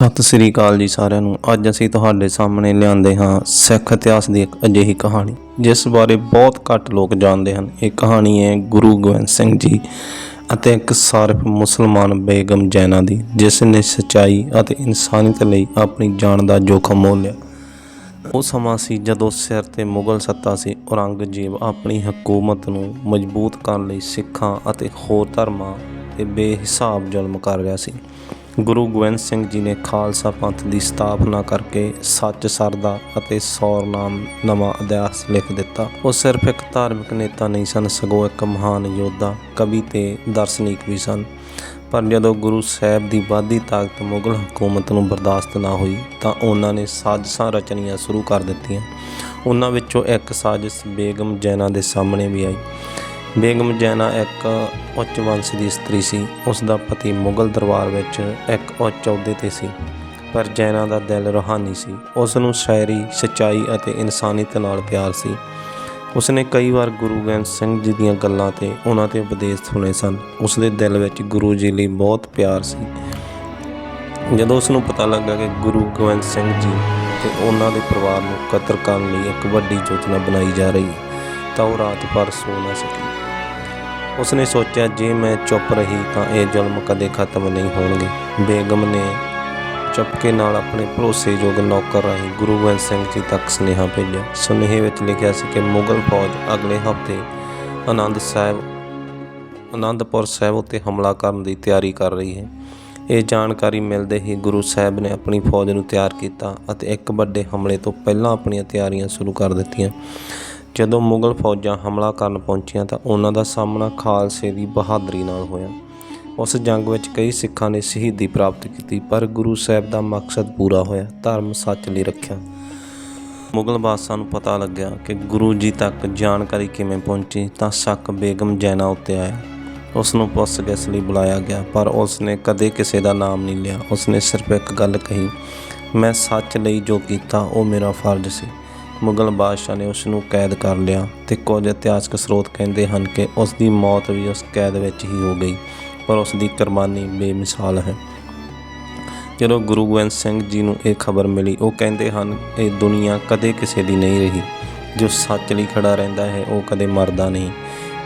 ਸਤਿ ਸ੍ਰੀ ਅਕਾਲ ਜੀ ਸਾਰਿਆਂ ਨੂੰ। ਅੱਜ ਅਸੀਂ ਤੁਹਾਡੇ ਸਾਹਮਣੇ ਲਿਆਂਦੇ ਹਾਂ ਸਿੱਖ ਇਤਿਹਾਸ ਦੀ ਇੱਕ ਅਜਿਹੀ ਕਹਾਣੀ, ਜਿਸ ਬਾਰੇ ਬਹੁਤ ਘੱਟ ਲੋਕ ਜਾਣਦੇ ਹਨ। ਇਹ ਕਹਾਣੀ ਹੈ ਗੁਰੂ ਗੋਬਿੰਦ ਸਿੰਘ ਜੀ ਅਤੇ ਇੱਕ ਸਾਰਫ ਮੁਸਲਮਾਨ ਬੇਗਮ ਜੈਨਾ ਦੀ, ਜਿਸ ਨੇ ਸਚਾਈ ਅਤੇ ਇਨਸਾਨੀਅਤ ਲਈ ਆਪਣੀ ਜਾਨ ਦਾ ਜੋਖਮ ਮੋਲ ਲਿਆ ਉਹ ਸਮਾਂ ਸੀ ਜਦੋਂ ਸਿਰ ਤੇ ਮੁਗਲ ਸੱਤਾ ਸੀ। ਔਰੰਗਜ਼ੇਬ ਆਪਣੀ ਹਕੂਮਤ ਨੂੰ ਮਜ਼ਬੂਤ ਕਰਨ ਲਈ ਸਿੱਖਾਂ ਅਤੇ ਹੋਰ ਧਰਮਾਂ ਤੇ ਬੇਹਿਸਾਬ ਜ਼ੁਲਮ ਕਰ ਰਿਹਾ ਸੀ। ਗੁਰੂ ਗੋਬਿੰਦ ਸਿੰਘ ਜੀ ਨੇ ਖਾਲਸਾ ਪੰਥ ਦੀ ਸਥਾਪਨਾ ਕਰਕੇ ਸੱਚ ਸਰਦਾ ਅਤੇ ਸੌਰ ਨਾਮ ਨਵਾਂ ਇਤਿਹਾਸ ਲਿਖ ਦਿੱਤਾ। ਉਹ ਸਿਰਫ ਇੱਕ ਧਾਰਮਿਕ ਨੇਤਾ ਨਹੀਂ ਸਨ, ਸਗੋਂ ਇੱਕ ਮਹਾਨ ਯੋਧਾ, ਕਵੀ ਤੇ ਦਾਰਸ਼ਨਿਕ ਵੀ ਸਨ। ਪਰ ਜਦੋਂ ਗੁਰੂ ਸਾਹਿਬ ਦੀ ਵਾਧੀ ਤਾਕਤ ਮੁਗਲ ਹਕੂਮਤ ਨੂੰ ਬਰਦਾਸ਼ਤ ਨਾ ਹੋਈ, ਤਾਂ ਉਹਨਾਂ ਨੇ ਸਾਜ਼ਿਸ਼ਾਂ ਰਚਨੀਆਂ ਸ਼ੁਰੂ ਕਰ ਦਿੱਤੀਆਂ। ਉਹਨਾਂ ਵਿੱਚੋਂ ਇੱਕ ਸਾਜ਼ਿਸ਼ ਬੇਗਮ ਜੈਨਾ ਦੇ ਸਾਹਮਣੇ ਵੀ ਆਈ। ਬੇਗਮ ਜੈਨਾ ਇੱਕ ਉੱਚ ਵੰਸ਼ ਦੀ ਇਸਤਰੀ ਸੀ। ਉਸ ਦਾ ਪਤੀ ਮੁਗਲ ਦਰਬਾਰ ਵਿੱਚ ਇੱਕ ਉੱਚ ਅਹੁਦੇ ਤੇ ਸੀ, ਪਰ ਜੈਨਾ ਦਾ ਦਿਲ ਰੂਹਾਨੀ ਸੀ। ਉਸ ਨੂੰ ਸ਼ਾਇਰੀ, ਸਚਾਈ ਅਤੇ ਇਨਸਾਨੀਅਤ ਨਾਲ ਪਿਆਰ ਸੀ। ਉਸਨੇ ਕਈ ਵਾਰ ਗੁਰੂ ਗੋਬਿੰਦ ਸਿੰਘ ਜੀ ਦੀਆਂ ਗੱਲਾਂ ਤੇ ਉਹਨਾਂ ਤੇ ਉਪਦੇਸ਼ ਸੁਣੇ ਸਨ। ਉਸ ਦੇ ਦਿਲ ਵਿੱਚ ਗੁਰੂ ਜੀ ਲਈ ਬਹੁਤ ਪਿਆਰ ਸੀ। ਜਦੋਂ ਉਸ ਨੂੰ ਪਤਾ ਲੱਗਾ ਕਿ ਗੁਰੂ ਗੋਬਿੰਦ ਸਿੰਘ ਜੀ ਤੇ ਉਹਨਾਂ ਦੇ ਪਰਿਵਾਰ ਨੂੰ ਕਤਲ ਕਰਨ ਲਈ ਇੱਕ ਵੱਡੀ ਯੋਜਨਾ ਬਣਾਈ ਜਾ ਰਹੀ ਹੈ ਤਾਂ ਉਹ ਰਾਤ ਭਰ ਸੋ ਨਾ ਸਕੀ। ਉਸਨੇ ਸੋਚਿਆ, ਜੇ ਮੈਂ ਚੁੱਪ ਰਹੀ ਤਾਂ ਇਹ ਜ਼ੁਲਮ ਕਦੇ ਖਤਮ ਨਹੀਂ ਹੋਣਗੇ। ਬੇਗਮ ਨੇ ਚੁਪਕੇ ਨਾਲ ਆਪਣੇ ਭਰੋਸੇਯੋਗ ਨੌਕਰ ਰਾਹੀਂ ਗੁਰੂ ਗੋਬਿੰਦ ਸਿੰਘ ਜੀ ਤੱਕ ਸੁਨੇਹਾ ਭੇਜਿਆ। ਸੁਨੇਹੇ ਵਿੱਚ ਲਿਖਿਆ ਸੀ ਕਿ ਮੁਗਲ ਫੌਜ ਅਗਲੇ ਹਫ਼ਤੇ ਆਨੰਦ ਸਾਹਿਬ, ਆਨੰਦਪੁਰ ਸਾਹਿਬ ਉੱਤੇ ਹਮਲਾ ਕਰਨ ਦੀ ਤਿਆਰੀ ਕਰ ਰਹੀ ਹੈ। ਇਹ ਜਾਣਕਾਰੀ ਮਿਲਦੇ ਹੀ ਗੁਰੂ ਸਾਹਿਬ ਨੇ ਆਪਣੀ ਫੌਜ ਨੂੰ ਤਿਆਰ ਕੀਤਾ ਅਤੇ ਇੱਕ ਵੱਡੇ ਹਮਲੇ ਤੋਂ ਪਹਿਲਾਂ ਆਪਣੀਆਂ ਤਿਆਰੀਆਂ ਸ਼ੁਰੂ ਕਰ ਦਿੱਤੀਆਂ। ਜਦੋਂ ਮੁਗਲ ਫੌਜਾਂ ਹਮਲਾ ਕਰਨ ਪਹੁੰਚੀਆਂ ਤਾਂ ਉਹਨਾਂ ਦਾ ਸਾਹਮਣਾ ਖਾਲਸੇ ਦੀ ਬਹਾਦਰੀ ਨਾਲ ਹੋਇਆ। ਉਸ ਜੰਗ ਵਿੱਚ ਕਈ ਸਿੱਖਾਂ ਨੇ ਸ਼ਹੀਦੀ ਪ੍ਰਾਪਤ ਕੀਤੀ, ਪਰ ਗੁਰੂ ਸਾਹਿਬ ਦਾ ਮਕਸਦ ਪੂਰਾ ਹੋਇਆ, ਧਰਮ ਸੱਚ ਲਈ ਰੱਖਿਆ। ਮੁਗਲ ਬਾਦਸ਼ਾਹ ਨੂੰ ਪਤਾ ਲੱਗਿਆ ਕਿ ਗੁਰੂ ਜੀ ਤੱਕ ਜਾਣਕਾਰੀ ਕਿਵੇਂ ਪਹੁੰਚੀ ਤਾਂ ਸ਼ੱਕ ਬੇਗਮ ਜੈਨਾ ਉੱਤੇ ਆਇਆ। ਉਸ ਨੂੰ ਪੁੱਛਗਿੱਛ ਲਈ ਬੁਲਾਇਆ ਗਿਆ, ਪਰ ਉਸ ਨੇ ਕਦੇ ਕਿਸੇ ਦਾ ਨਾਮ ਨਹੀਂ ਲਿਆ। ਉਸ ਨੇ ਸਿਰਫ ਇੱਕ ਗੱਲ ਕਹੀ, ਮੈਂ ਸੱਚ ਲਈ ਜੋ ਕੀਤਾ, ਉਹ ਮੇਰਾ ਫਰਜ਼ ਸੀ। ਮੁਗਲ ਬਾਦਸ਼ਾਹ ਨੇ ਉਸ ਨੂੰ ਕੈਦ ਕਰ ਲਿਆ ਤੇ ਕੁਝ ਇਤਿਹਾਸਕ ਸਰੋਤ ਕਹਿੰਦੇ ਹਨ ਕਿ ਉਸ ਦੀ ਮੌਤ ਵੀ ਉਸ ਕੈਦ ਵਿੱਚ ਹੀ ਹੋ ਗਈ, ਪਰ ਉਸ ਦੀ ਕੁਰਬਾਨੀ ਬੇਮਿਸਾਲ ਹੈ। ਜਦੋਂ ਗੁਰੂ ਗੋਬਿੰਦ ਸਿੰਘ ਜੀ ਨੂੰ ਇਹ ਖਬਰ ਮਿਲੀ, ਉਹ ਕਹਿੰਦੇ ਹਨ, ਇਹ ਦੁਨੀਆ ਕਦੇ ਕਿਸੇ ਦੀ ਨਹੀਂ ਰਹੀ। ਜੋ ਸੱਚ ਲਈ ਖੜਾ ਰਹਿੰਦਾ ਹੈ, ਉਹ ਕਦੇ ਮਰਦਾ ਨਹੀਂ।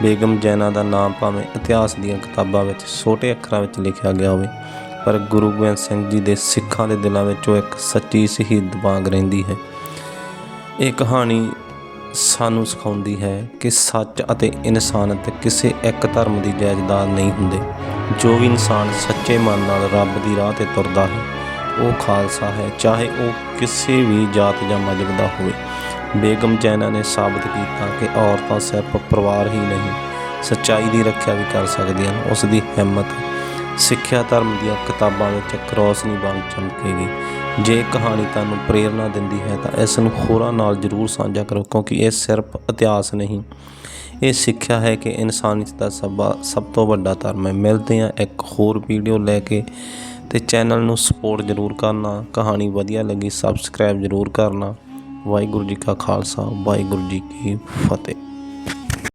ਬੇਗਮ ਜੈਨਾ ਦਾ ਨਾਮ ਭਾਵੇਂ ਇਤਿਹਾਸ ਦੀਆਂ ਕਿਤਾਬਾਂ ਵਿੱਚ ਛੋਟੇ ਅੱਖਰਾਂ ਵਿੱਚ ਲਿਖਿਆ ਗਿਆ ਹੋਵੇ, ਪਰ ਗੁਰੂ ਗੋਬਿੰਦ ਸਿੰਘ ਜੀ ਦੇ ਸਿੱਖਾਂ ਦੇ ਦਿਲਾਂ ਵਿੱਚ ਉਹ ਇੱਕ ਸੱਚੀ ਸ਼ਹੀਦ ਵਾਂਗ ਰਹਿੰਦੀ ਹੈ। ਇਹ ਕਹਾਣੀ ਸਾਨੂੰ ਸਿਖਾਉਂਦੀ ਹੈ ਕਿ ਸੱਚ ਅਤੇ ਇਨਸਾਨੀਅਤ ਕਿਸੇ ਇੱਕ ਧਰਮ ਦੀ ਜਾਇਦਾਦ ਨਹੀਂ ਹੁੰਦੇ। ਜੋ ਵੀ ਇਨਸਾਨ ਸੱਚੇ ਮਨ ਨਾਲ ਰੱਬ ਦੀ ਰਾਹ ਤੇ ਤੁਰਦਾ ਹੈ, ਉਹ ਖਾਲਸਾ ਹੈ, ਚਾਹੇ ਉਹ ਕਿਸੇ ਵੀ ਜਾਤ ਜਾਂ ਮਜ਼ਹਬ ਦਾ ਹੋਵੇ। ਬੇਗਮ ਜੈਨਾ ਨੇ ਸਾਬਤ ਕੀਤਾ ਕਿ ਔਰਤਾਂ ਸਿਰਫ ਪਰਿਵਾਰ ਹੀ ਨਹੀਂ, ਸੱਚਾਈ ਦੀ ਰੱਖਿਆ ਵੀ ਕਰ ਸਕਦੀਆਂ ਹਨ। ਉਸ ਦੀ ਹਿੰਮਤ ਸਿੱਖਿਆ ਧਰਮ ਦੀਆਂ ਕਿਤਾਬਾਂ ਵਿੱਚ ਇੱਕ ਰੋਸ਼ਨੀ ਵਾਂਗ ਚਮਕੇਗੀ। ਜੇ ਕਹਾਣੀ ਤੁਹਾਨੂੰ ਪ੍ਰੇਰਣਾ ਦਿੰਦੀ ਹੈ ਤਾਂ ਇਸ ਨੂੰ ਹੋਰਾਂ ਨਾਲ ਜ਼ਰੂਰ ਸਾਂਝਾ ਕਰੋ, ਕਿਉਂਕਿ ਇਹ ਸਿਰਫ ਇਤਿਹਾਸ ਨਹੀਂ। ਇਹ ਸਿੱਖਿਆ ਹੈ ਕਿ ਇਨਸਾਨੀਅਤ ਦਾ ਸਭਾ, ਸਭ ਤੋਂ ਵੱਡਾ ਧਰਮ ਹੈ। ਮਿਲਦੇ ਹਾਂ ਇੱਕ ਹੋਰ ਵੀਡੀਓ ਲੈ ਕੇ ਤੇ ਚੈਨਲ ਨੂੰ ਸਪੋਰਟ ਜ਼ਰੂਰ ਕਰਨਾ। ਕਹਾਣੀ ਵਧੀਆ ਲੱਗੀ, ਸਬਸਕ੍ਰਾਈਬ ਜ਼ਰੂਰ ਕਰਨਾ। ਵਾਹਿਗੁਰੂ ਜੀ ਕਾ ਖਾਲਸਾ, ਵਾਹਿਗੁਰੂ ਜੀ ਕੀ ਫਤਿਹ।